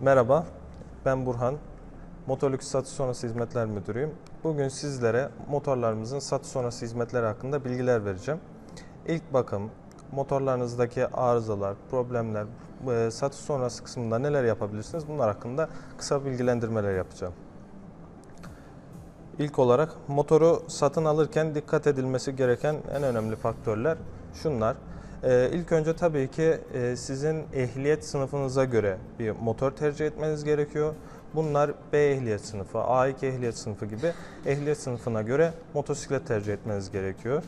Merhaba, ben Burhan. Motorlüks satış sonrası hizmetler müdürüyüm. Bugün sizlere motorlarımızın satış sonrası hizmetleri hakkında bilgiler vereceğim. İlk bakım, motorlarınızdaki arızalar, problemler, e, satış sonrası kısmında neler yapabilirsiniz? Bunlar hakkında kısa bilgilendirmeler yapacağım. İlk olarak motoru satın alırken dikkat edilmesi gereken en önemli faktörler şunlar. Ee, ilk önce tabii ki e, sizin ehliyet sınıfınıza göre bir motor tercih etmeniz gerekiyor. Bunlar B ehliyet sınıfı, A2 ehliyet sınıfı gibi ehliyet sınıfına göre motosiklet tercih etmeniz gerekiyor.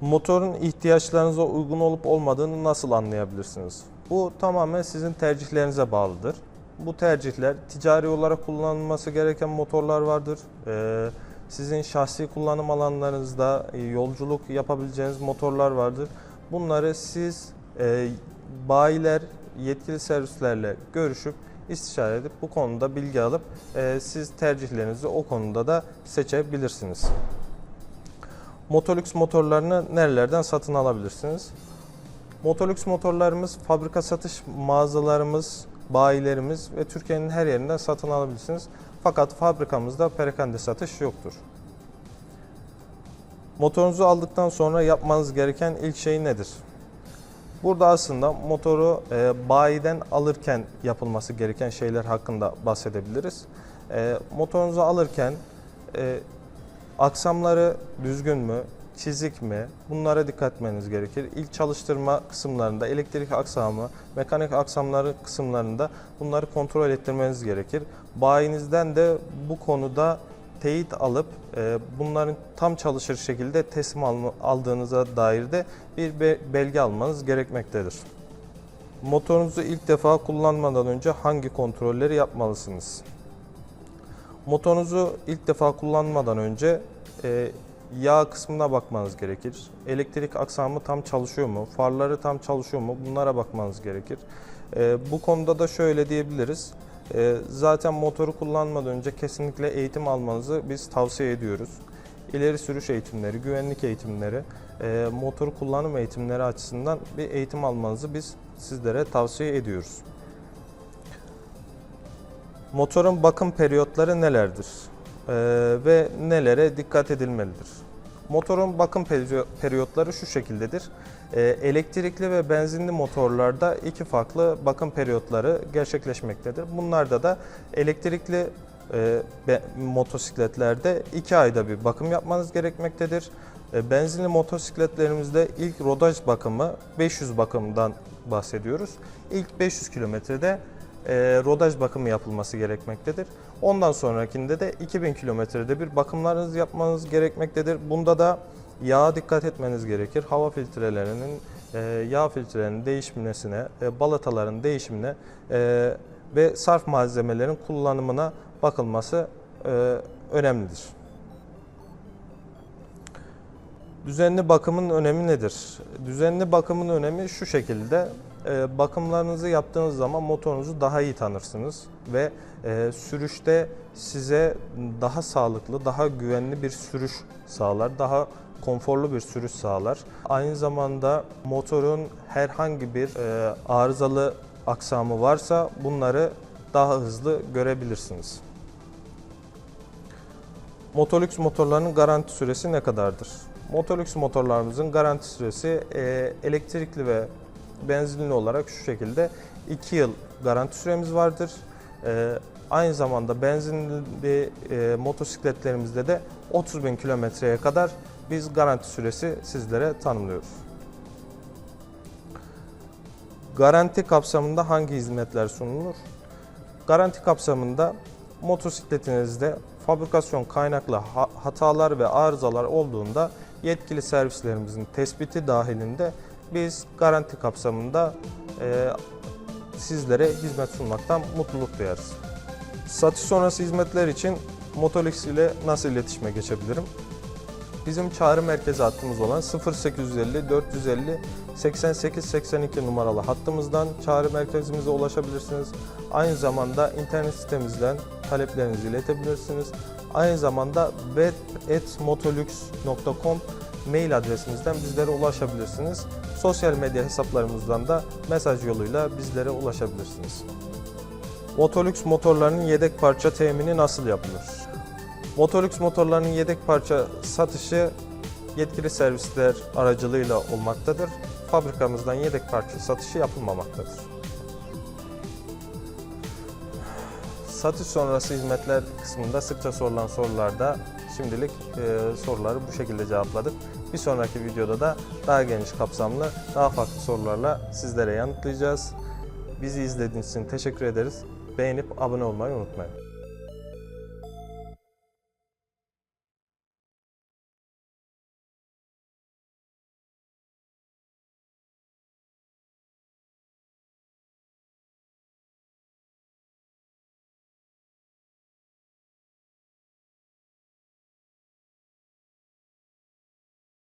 Motorun ihtiyaçlarınıza uygun olup olmadığını nasıl anlayabilirsiniz? Bu tamamen sizin tercihlerinize bağlıdır. Bu tercihler ticari olarak kullanılması gereken motorlar vardır. Ee, sizin şahsi kullanım alanlarınızda e, yolculuk yapabileceğiniz motorlar vardır. Bunları siz e, bayiler, yetkili servislerle görüşüp istişare edip bu konuda bilgi alıp e, siz tercihlerinizi o konuda da seçebilirsiniz. Motolux motorlarını nerelerden satın alabilirsiniz? Motolux motorlarımız fabrika satış mağazalarımız, bayilerimiz ve Türkiye'nin her yerinden satın alabilirsiniz. Fakat fabrikamızda perakende satış yoktur. Motorunuzu aldıktan sonra yapmanız gereken ilk şey nedir? Burada aslında motoru e, bayiden alırken yapılması gereken şeyler hakkında bahsedebiliriz. E, motorunuzu alırken e, aksamları düzgün mü, çizik mi? Bunlara dikkat etmeniz gerekir. İlk çalıştırma kısımlarında elektrik aksamı, mekanik aksamları kısımlarında bunları kontrol ettirmeniz gerekir. Bayinizden de bu konuda teyit alıp e, bunların tam çalışır şekilde teslim alma- aldığınıza dair de bir be- belge almanız gerekmektedir. Motorunuzu ilk defa kullanmadan önce hangi kontrolleri yapmalısınız? Motorunuzu ilk defa kullanmadan önce e, yağ kısmına bakmanız gerekir. Elektrik aksamı tam çalışıyor mu? Farları tam çalışıyor mu? Bunlara bakmanız gerekir. E, bu konuda da şöyle diyebiliriz. E, zaten motoru kullanmadan önce kesinlikle eğitim almanızı biz tavsiye ediyoruz. İleri sürüş eğitimleri, güvenlik eğitimleri, e, motor kullanım eğitimleri açısından bir eğitim almanızı biz sizlere tavsiye ediyoruz. Motorun bakım periyotları nelerdir ve nelere dikkat edilmelidir? Motorun bakım periyo- periyotları şu şekildedir. Ee, elektrikli ve benzinli motorlarda iki farklı bakım periyotları gerçekleşmektedir. Bunlarda da elektrikli e, motosikletlerde iki ayda bir bakım yapmanız gerekmektedir. E, benzinli motosikletlerimizde ilk rodaj bakımı 500 bakımdan bahsediyoruz. İlk 500 kilometrede e, rodaj bakımı yapılması gerekmektedir. Ondan sonrakinde de 2000 kilometrede bir bakımlarınızı yapmanız gerekmektedir. Bunda da yağa dikkat etmeniz gerekir. Hava filtrelerinin, e, yağ filtrelerinin değişmesine, e, balataların değişimine e, ve sarf malzemelerin kullanımına bakılması e, önemlidir. Düzenli bakımın önemi nedir? Düzenli bakımın önemi şu şekilde. E, Bakımlarınızı yaptığınız zaman motorunuzu daha iyi tanırsınız ve e, sürüşte size daha sağlıklı, daha güvenli bir sürüş sağlar, daha konforlu bir sürüş sağlar. Aynı zamanda motorun herhangi bir e, arızalı aksamı varsa bunları daha hızlı görebilirsiniz. Motolux motorlarının garanti süresi ne kadardır? Motolux motorlarımızın garanti süresi e, elektrikli ve benzinli olarak şu şekilde 2 yıl garanti süremiz vardır. E, aynı zamanda benzinli e, motosikletlerimizde de 30 bin kilometreye kadar biz garanti süresi sizlere tanımlıyoruz. Garanti kapsamında hangi hizmetler sunulur? Garanti kapsamında motosikletinizde fabrikasyon kaynaklı ha- hatalar ve arızalar olduğunda yetkili servislerimizin tespiti dahilinde biz garanti kapsamında e, sizlere hizmet sunmaktan mutluluk duyarız. Satış sonrası hizmetler için Motolix ile nasıl iletişime geçebilirim? Bizim çağrı merkezi hattımız olan 0850 450 88 82 numaralı hattımızdan çağrı merkezimize ulaşabilirsiniz. Aynı zamanda internet sitemizden taleplerinizi iletebilirsiniz. Aynı zamanda bet.motolux.com mail adresimizden bizlere ulaşabilirsiniz. Sosyal medya hesaplarımızdan da mesaj yoluyla bizlere ulaşabilirsiniz. Motolux motorlarının yedek parça temini nasıl yapılır? Motolux motorlarının yedek parça satışı yetkili servisler aracılığıyla olmaktadır. Fabrikamızdan yedek parça satışı yapılmamaktadır. Satış sonrası hizmetler kısmında sıkça sorulan sorularda şimdilik e, soruları bu şekilde cevapladık. Bir sonraki videoda da daha geniş kapsamlı, daha farklı sorularla sizlere yanıtlayacağız. Bizi izlediğiniz için teşekkür ederiz. Beğenip abone olmayı unutmayın.